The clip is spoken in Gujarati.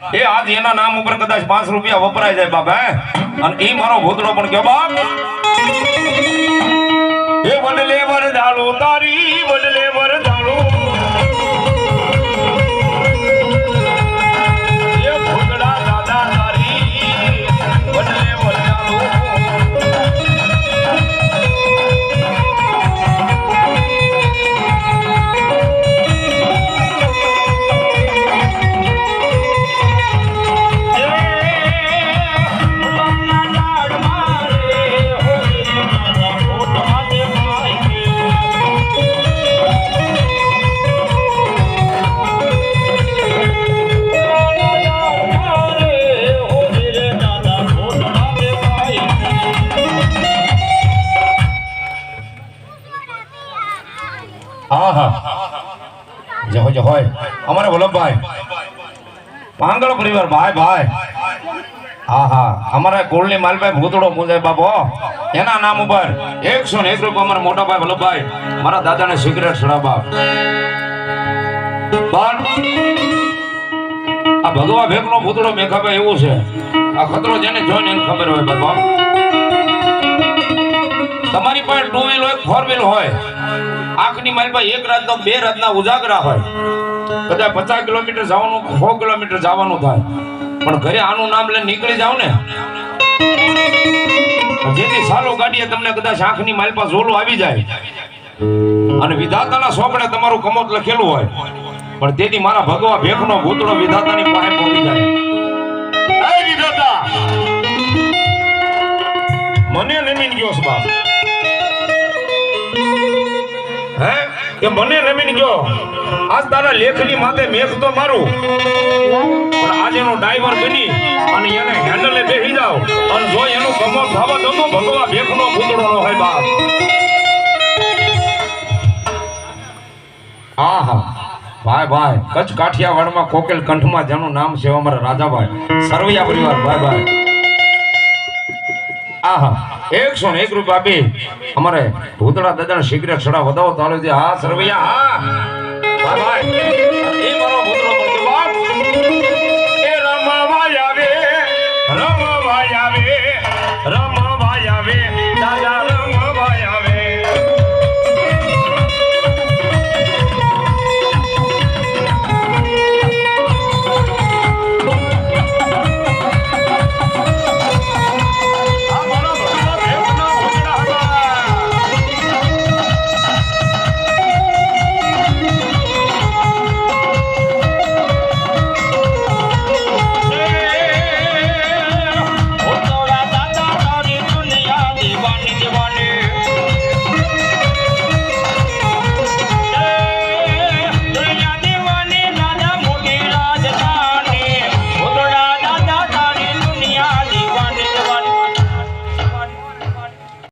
એ આજ એના નામ ઉપર કદાચ પાંચ રૂપિયા વપરાય જાય બાપા અને એ મારો ભૂતડો પણ કયો બાપ? એ વડલે વરદાળો તારી, વડલે વરદાળો જય હોય જય અમારે વલ્લભભાઈ. પાંગળ પરિવાર, ભાઈ ભાઈ. હા હા. અમારા કુળની માલભાઈ ભૂતળો મુજાય બાપો એના નામ ઉપર એકસો ને એક રૂપિયા અમારા મોટા ભાઈ વલ્લભભાઈ, મારા દાદાને સિગરેટ સડાવા પણ આ ભગવા ભેગનો ભૂતડો મેં ખબર એવું છે. આ ખતરો જેને જોઈને એને ખબર હોય બાપા તમારી પાસે ટુ ફોર હોય, આંખની મારી પાસે એક રાતનો બે રાતના ઉજાગરા હોય. કદાચ પચાસ કિલોમીટર જવાનું, સો કિલોમીટર જવાનું થાય. પણ ઘરે આનું નામ લઈને નીકળી જાવ ને. જેથી સાલો ગાડીએ તમને કદાચ આંખની મારી પાસે ઝોલું આવી જાય. અને વિધાતાના સોપડે તમારું કમોત લખેલું હોય. પણ તેથી મારા ભગવા ભેખનો ભૂતળો વિધાતાની પાસે પહોંચી જાય. વિધાતા! મને નમીન ગયો છે બાપ. કે મને રમીને ગયો. આજ તારા લેખની માથે મેઘ તો મારું. પણ આજ એનો ડ્રાઈવર બની અને એને હેન્ડલે બેસી જાવ. અને જો એનું કમર થવા દો ભગવા ભેખનો પૂતળો નો હોય બાપ. હા હા. ભાઈ ભાઈ, કચ્છ કાઠિયાવાડમાં કોકેલ કંઠમાં જેનું નામ છે અમારા રાજાભાઈ. સરવૈયા પરિવાર, ભાઈ ભાઈ. આહા. એકસો ને એક રૂપિયા આપી. અમારે ભૂતળા દાદા સિગરેટ છડા વધાવો ચાલુ છે હા, સરવૈયા, હા.